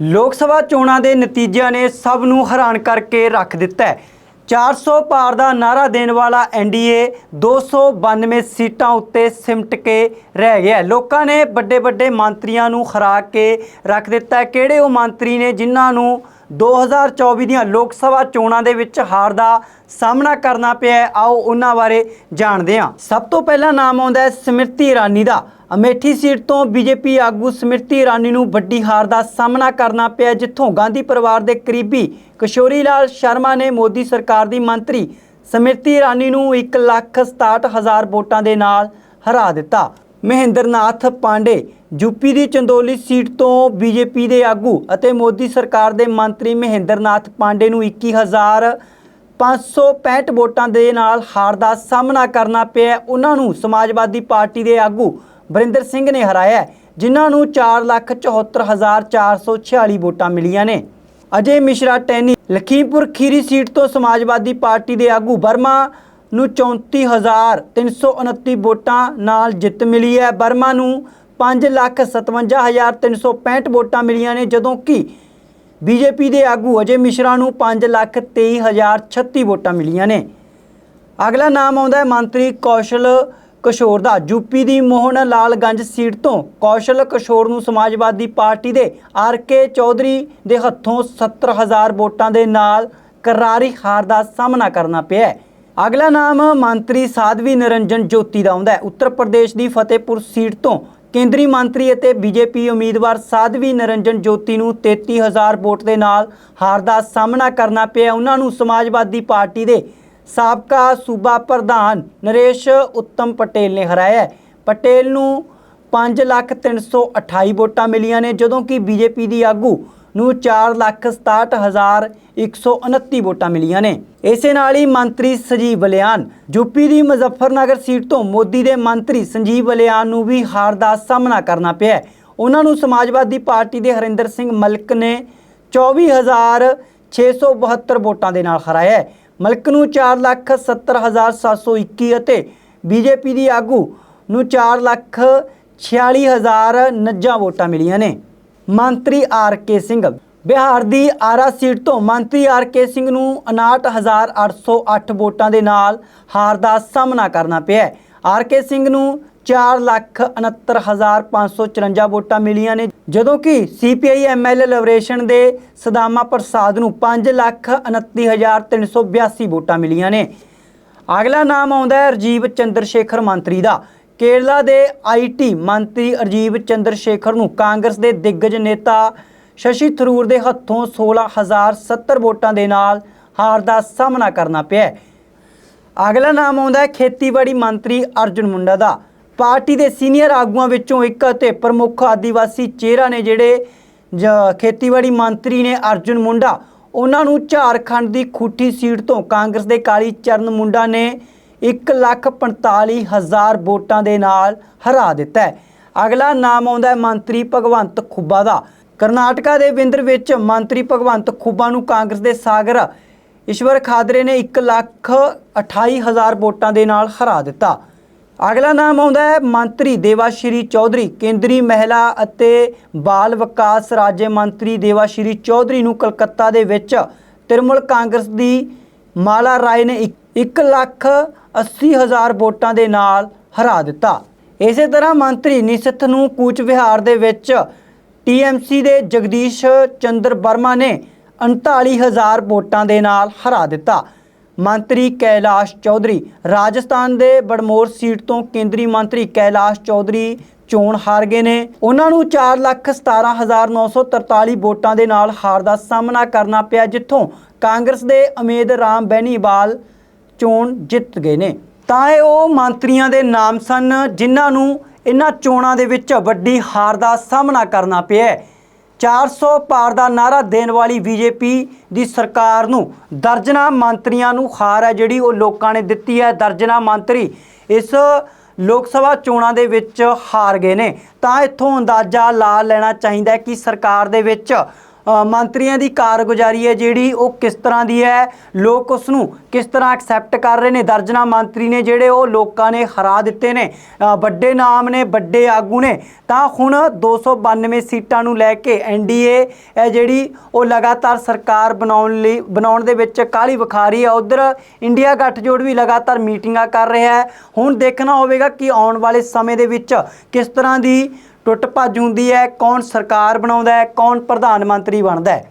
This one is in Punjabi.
ਲੋਕ ਸਭਾ ਚੋਣਾਂ ਦੇ ਨਤੀਜਿਆਂ ਨੇ ਸਭ ਨੂੰ ਹੈਰਾਨ ਕਰਕੇ ਰੱਖ ਦਿੱਤਾ ਹੈ। 400 ਪਾਰ ਦਾ ਨਾਰਾ ਦੇਣ ਵਾਲਾ ਐਨਡੀਏ 292 ਸੀਟਾਂ ਉੱਤੇ ਸਿਮਟ ਕੇ ਰਹਿ ਗਿਆ ਲੋਕਾਂ ਨੇ ਵੱਡੇ ਵੱਡੇ ਮੰਤਰੀਆਂ ਨੂੰ ਹਰਾ ਕੇ ਰੱਖ ਦਿੱਤਾ ਕਿਹੜੇ ਉਹ ਮੰਤਰੀ ਨੇ ਜਿਨ੍ਹਾਂ ਨੂੰ 2024 ਦੀਆਂ ਲੋਕ ਸਭਾ ਚੋਣਾਂ ਦੇ ਵਿੱਚ ਹਾਰ ਦਾ ਸਾਹਮਣਾ ਕਰਨਾ ਪਿਆ ਆਓ ਉਹਨਾਂ ਬਾਰੇ ਜਾਣਦੇ ਹਾਂ। ਸਭ ਤੋਂ ਪਹਿਲਾ ਨਾਮ ਆਉਂਦਾ ਹੈ ਸਮ੍ਰਿਤੀ ਇਰਾਨੀ ਦਾ। ਅਮੇਠੀ ਸੀਟ ਤੋਂ ਬੀਜੇਪੀ ਆਗੂ ਸਮ੍ਰਿਤੀ ਇਰਾਨੀ ਨੂੰ ਵੱਡੀ ਹਾਰ ਦਾ ਸਾਹਮਣਾ ਕਰਨਾ ਪਿਆ ਜਿੱਥੋਂ ਗਾਂਧੀ ਪਰਿਵਾਰ ਦੇ ਕਰੀਬੀ ਕਿਸ਼ੋਰੀ ਲਾਲ ਸ਼ਰਮਾ ਨੇ ਮੋਦੀ ਸਰਕਾਰ ਦੀ ਮੰਤਰੀ ਸਮ੍ਰਿਤੀ ਇਰਾਨੀ ਨੂੰ 167000 ਵੋਟਾਂ ਦੇ ਨਾਲ ਹਰਾ ਦਿੱਤਾ। ਮਹਿੰਦਰਨਾਥ ਪਾਂਡੇ ਯੂਪੀ ਦੀ ਚੰਦੋਲੀ ਸੀਟ ਤੋਂ ਬੀਜੇਪੀ ਦੇ ਆਗੂ ਅਤੇ ਮੋਦੀ ਸਰਕਾਰ ਦੇ ਮੰਤਰੀ ਮਹਿੰਦਰਨਾਥ ਪਾਂਡੇ ਨੂੰ 21000 565 ਵੋਟਾਂ ਦੇ ਨਾਲ ਹਾਰ ਦਾ ਸਾਹਮਣਾ ਕਰਨਾ ਪਿਆ ਉਹਨਾਂ ਨੂੰ ਸਮਾਜਵਾਦੀ ਪਾਰਟੀ ਦੇ ਆਗੂ ਬਰਿੰਦਰ ਸਿੰਘ ਨੇ ਹਰਾਇਆ ਜਿਨ੍ਹਾਂ ਨੂੰ 474446 ਵੋਟਾਂ ਮਿਲੀਆਂ ਨੇ। ਅਜੇ ਮਿਸ਼ਰਾ ਟੈਨੀ ਲਖੀਮਪੁਰ ਖੀਰੀ ਸੀਟ ਤੋਂ ਸਮਾਜਵਾਦੀ ਪਾਰਟੀ ਦੇ ਆਗੂ ਵਰਮਾ ਨੂੰ 34329 ਵੋਟਾਂ ਨਾਲ ਜਿੱਤ ਮਿਲੀ ਹੈ। ਬਰਮਾ ਨੂੰ 557365 ਵੋਟਾਂ ਮਿਲੀਆਂ ਨੇ, ਜਦੋਂ ਕਿ ਬੀਜੇਪੀ ਦੇ ਆਗੂ ਅਜੇ ਮਿਸ਼ਰਾ ਨੂੰ 523036 ਵੋਟਾਂ ਮਿਲੀਆਂ ਨੇ। ਅਗਲਾ ਨਾਮ ਆਉਂਦਾ ਹੈ ਮੰਤਰੀ ਕੌਸ਼ਲ ਕਿਸ਼ੋਰ ਦਾ। ਯੂਪੀ ਦੀ ਮੋਹਨ ਲਾਲਗੰਜ ਸੀਟ ਤੋਂ ਕੌਸ਼ਲ ਕਿਸ਼ੋਰ ਨੂੰ ਸਮਾਜਵਾਦੀ party they R K Chaudhary ਦੇ ਹੱਥੋਂ 70000 ਵੋਟਾਂ ਦੇ ਨਾਲ ਕਰਾਰੀ ਹਾਰ ਦਾ ਸਾਹਮਣਾ ਕਰਨਾ ਪਿਆ ਅਗਲਾ ਨਾਮ ਮੰਤਰੀ ਸਾਧਵੀ ਨਿਰੰਜਨ ਜੋਤੀ ਦਾ ਆਉਂਦਾ ਹੈ। ਉੱਤਰ ਪ੍ਰਦੇਸ਼ ਦੀ ਫਤਿਹਪੁਰ ਸੀਟ ਤੋਂ ਕੇਂਦਰੀ ਮੰਤਰੀ ਅਤੇ ਬੀਜੇਪੀ ਉਮੀਦਵਾਰ ਸਾਧਵੀ ਨਿਰੰਜਨ ਜੋਤੀ ਨੂੰ 33000 ਵੋਟ ਦੇ ਨਾਲ ਹਾਰ ਦਾ ਸਾਹਮਣਾ ਕਰਨਾ ਪਿਆ। ਉਹਨਾਂ ਨੂੰ ਸਮਾਜਵਾਦੀ ਪਾਰਟੀ ਦੇ ਸਾਬਕਾ ਸੂਬਾ ਪ੍ਰਧਾਨ ਨਰੇਸ਼ ਉੱਤਮ ਪਟੇਲ ਨੇ ਹਰਾਇਆ ਪਟੇਲ ਨੂੰ 5328 ਵੋਟਾਂ ਮਿਲੀਆਂ ਨੇ, ਜਦੋਂ ਕਿ ਬੀਜੇਪੀ ਦੀ ਆਗੂ ਨੂੰ 467129 ਵੋਟਾਂ ਮਿਲੀਆਂ ਨੇ। ਇਸੇ ਨਾਲ ਹੀ ਮੰਤਰੀ ਸੰਜੀਵ ਬਲਿਆਨ ਯੂਪੀ ਦੀ ਮੁਜ਼ੱਫਰਨਗਰ ਸੀਟ ਤੋਂ ਮੋਦੀ ਦੇ ਮੰਤਰੀ ਸੰਜੀਵ ਬਲਿਆਨ ਨੂੰ ਵੀ ਹਾਰ ਦਾ ਸਾਹਮਣਾ ਕਰਨਾ ਪਿਆ ਉਹਨਾਂ ਨੂੰ ਸਮਾਜਵਾਦੀ ਪਾਰਟੀ ਦੇ ਹਰਿੰਦਰ ਸਿੰਘ ਮਲਕ ਨੇ 24672 ਵੋਟਾਂ ਦੇ ਨਾਲ ਹਰਾਇਆ ਮਲਕ ਨੂੰ 470721 ਅਤੇ ਬੀਜੇਪੀ ਦੀ ਆਗੂ ਨੂੰ 446049 ਵੋਟਾਂ ਮਿਲੀਆਂ ਨੇ। ਮੰਤਰੀ ਆਰ ਕੇ ਸਿੰਘ। ਬਿਹਾਰ ਦੀ ਆਰਾ ਸੀਟ ਤੋਂ ਮੰਤਰੀ ਆਰ ਕੇ ਸਿੰਘ ਨੂੰ 59808 ਵੋਟਾਂ ਦੇ ਨਾਲ ਹਾਰ ਦਾ ਸਾਹਮਣਾ ਕਰਨਾ ਪਿਆ ਆਰ ਕੇ ਸਿੰਘ ਨੂੰ 469554 ਵੋਟਾਂ ਮਿਲੀਆਂ ਨੇ, ਜਦੋਂ ਕਿ ਸੀਪੀਆਈ ਐਮਐਲ ਲਿਬਰੇਸ਼ਨ ਦੇ ਸਦਾਮਾ ਪ੍ਰਸਾਦ ਨੂੰ 529382 ਵੋਟਾਂ ਮਿਲੀਆਂ ਨੇ। ਅਗਲਾ ਨਾਮ ਆਉਂਦਾ ਹੈ ਰਜੀਵ ਚੰਦਰ ਸ਼ੇਖਰ ਮੰਤਰੀ ਦਾ। ਕੇਰਲਾ ਦੇ ਆਈਟੀ ਮੰਤਰੀ ਰਜੀਵ ਚੰਦਰ ਸ਼ੇਖਰ ਨੂੰ ਕਾਂਗਰਸ ਦੇ ਦਿੱਗਜ ਨੇਤਾ ਸ਼ਸ਼ੀ ਥਰੂਰ ਦੇ ਹੱਥੋਂ 16070 ਵੋਟਾਂ ਦੇ ਨਾਲ ਹਾਰ ਦਾ ਸਾਹਮਣਾ ਕਰਨਾ ਪਿਆ ਅਗਲਾ ਨਾਮ ਆਉਂਦਾ ਹੈ ਖੇਤੀਬਾੜੀ ਮੰਤਰੀ ਅਰਜੁਨ ਮੁੰਡਾ ਦਾ। ਪਾਰਟੀ ਦੇ ਸੀਨੀਅਰ ਆਗੂਆਂ ਵਿੱਚੋਂ ਇੱਕ ਅਤੇ ਪ੍ਰਮੁੱਖ ਆਦੀਵਾਸੀ ਚਿਹਰਾ ਨੇ ਜਿਹੜੇ ਜ- ਖੇਤੀਬਾੜੀ ਮੰਤਰੀ ਨੇ ਅਰਜੁਨ ਮੁੰਡਾ। ਉਹਨਾਂ ਨੂੰ ਝਾਰਖੰਡ ਦੀ ਖੂਠੀ ਸੀਟ ਤੋਂ ਕਾਂਗਰਸ ਦੇ ਕਾਲੀ ਚਰਨ ਮੁੰਡਾ ਨੇ 145000 ਵੋਟਾਂ ਦੇ ਨਾਲ ਹਰਾ ਦਿੱਤਾ ਹੈ। ਅਗਲਾ ਨਾਮ ਆਉਂਦਾ ਹੈ ਮੰਤਰੀ ਭਗਵੰਤ ਖੁੱਬਾ ਦਾ। ਕਰਨਾਟਕਾ ਦੇ ਵਿੰਦਰ ਵਿੱਚ ਮੰਤਰੀ ਭਗਵੰਤ ਖੁੱਬਾ ਨੂੰ ਕਾਂਗਰਸ ਦੇ ਸਾਗਰ ਈਸ਼ਵਰ ਖਾਦਰੇ ਨੇ 128000 ਵੋਟਾਂ ਦੇ ਨਾਲ ਹਰਾ ਦਿੱਤਾ। ਅਗਲਾ ਨਾਮ ਆਉਂਦਾ ਹੈ ਮੰਤਰੀ ਦੇਵਾਸ਼੍ਰੀ ਚੌਧਰੀ। ਕੇਂਦਰੀ ਮਹਿਲਾ ਅਤੇ ਬਾਲ ਵਿਕਾਸ ਰਾਜ ਮੰਤਰੀ ਦੇਵਾਸ਼੍ਰੀ ਚੌਧਰੀ ਨੂੰ ਕਲਕੱਤਾ ਦੇ ਵਿੱਚ ਤ੍ਰਿਣਮੂਲ ਕਾਂਗਰਸ ਦੀ ਮਾਲਾ ਰਾਏ ਨੇ 180000 ਵੋਟਾਂ ਦੇ ਨਾਲ ਹਰਾ ਦਿੱਤਾ। ਇਸੇ ਤਰ੍ਹਾਂ ਮੰਤਰੀ ਨਿਸ਼ਿਤ ਨੂੰ ਕੂਚ ਵਿਹਾਰ ਦੇ ਵਿੱਚ ਟੀਐਮਸੀ ਦੇ ਜਗਦੀਸ਼ ਚੰਦਰ ਵਰਮਾ ਨੇ 39000 ਵੋਟਾਂ ਦੇ ਨਾਲ ਹਰਾ ਦਿੱਤਾ। ਮੰਤਰੀ ਕੈਲਾਸ਼ ਚੌਧਰੀ ਰਾਜਸਥਾਨ ਦੇ ਬੜਮੋਰ ਸੀਟ ਤੋਂ ਕੇਂਦਰੀ ਮੰਤਰੀ ਕੈਲਾਸ਼ ਚੌਧਰੀ ਚੋਣ ਹਾਰ ਗਏ ਨੇ। ਉਹਨਾਂ ਨੂੰ 417943 ਵੋਟਾਂ ਦੇ ਨਾਲ ਹਾਰ ਦਾ ਸਾਹਮਣਾ ਕਰਨਾ ਪਿਆ, ਜਿੱਥੋਂ ਕਾਂਗਰਸ ਦੇ ਉਮੀਦ ਰਾਮ ਬੈਨੀਵਾਲ ਚੋਣ ਜਿੱਤ ਗਏ ਨੇ। ਤਾਂ ਇਹ ਉਹ ਮੰਤਰੀਆਂ ਦੇ ਨਾਮ ਸਨ ਜਿਨ੍ਹਾਂ ਨੂੰ ਇਹਨਾਂ ਚੋਣਾਂ ਦੇ ਵਿੱਚ ਵੱਡੀ ਹਾਰ ਦਾ ਸਾਹਮਣਾ ਕਰਨਾ ਪਿਆ ਹੈ। 400 ਪਾਰ ਦਾ ਨਾਰਾ ਦੇਣ ਵਾਲੀ ਬੀਜੇਪੀ ਦੀ ਸਰਕਾਰ ਨੂੰ ਦਰਜਨਾ ਮੰਤਰੀਆਂ ਨੂੰ ਹਾਰ ਹੈ ਜਿਹੜੀ ਉਹ ਲੋਕਾਂ ਨੇ ਦਿੱਤੀ ਹੈ। ਦਰਜਨਾ ਮੰਤਰੀ ਇਸ ਲੋਕ ਸਭਾ ਚੋਣਾਂ ਦੇ ਵਿੱਚ ਹਾਰ ਗਏ ਨੇ। ਤਾਂ ਇੱਥੋਂ ਅੰਦਾਜ਼ਾ ਲਾ ਲੈਣਾ ਚਾਹੀਦਾ ਕਿ ਸਰਕਾਰ ਦੇ ਵਿੱਚ ਮੰਤਰੀਆਂ ਦੀ ਕਾਰਗੁਜ਼ਾਰੀ ਹੈ ਜਿਹੜੀ, ਉਹ ਕਿਸ ਤਰ੍ਹਾਂ ਦੀ ਹੈ? ਲੋਕ ਉਸ ਨੂੰ ਕਿਸ ਤਰ੍ਹਾਂ ਐਕਸੈਪਟ ਕਰ ਰਹੇ ਨੇ? ਦਰਜਨਾ ਮੰਤਰੀ ਨੇ ਜਿਹੜੇ, ਉਹ ਲੋਕਾਂ ਨੇ ਹਰਾ ਦਿੱਤੇ ਨੇ। ਵੱਡੇ ਨਾਮ ਨੇ, ਵੱਡੇ ਆਗੂ ਨੇ। ਤਾਂ ਹੁਣ 292 ਸੀਟਾਂ ਨੂੰ ਲੈ ਕੇ ਐਨਡੀਏ ਹੈ ਜਿਹੜੀ, ਉਹ ਲਗਾਤਾਰ ਸਰਕਾਰ ਬਣਾਉਣ ਲਈ, ਬਣਾਉਣ ਦੇ ਵਿੱਚ ਕਾਹਲੀ ਵਿਖਾ ਰਹੀ ਹੈ। ਉਧਰ ਇੰਡੀਆ ਗੱਠਜੋੜ ਵੀ ਲਗਾਤਾਰ ਮੀਟਿੰਗਾਂ ਕਰ ਰਿਹਾ ਹੈ। ਹੁਣ ਦੇਖਣਾ ਹੋਵੇਗਾ ਕਿ ਆਉਣ ਵਾਲੇ ਸਮੇਂ ਦੇ ਵਿੱਚ ਕਿਸ ਤਰ੍ਹਾਂ ਦੀ ਟੁੱਟ ਭੱਜ ਹੁੰਦੀ ਹੈ ਕੌਣ ਸਰਕਾਰ ਬਣਾਉਂਦਾ ਹੈ ਕੌਣ ਪ੍ਰਧਾਨ ਮੰਤਰੀ ਬਣਦਾ ਹੈ।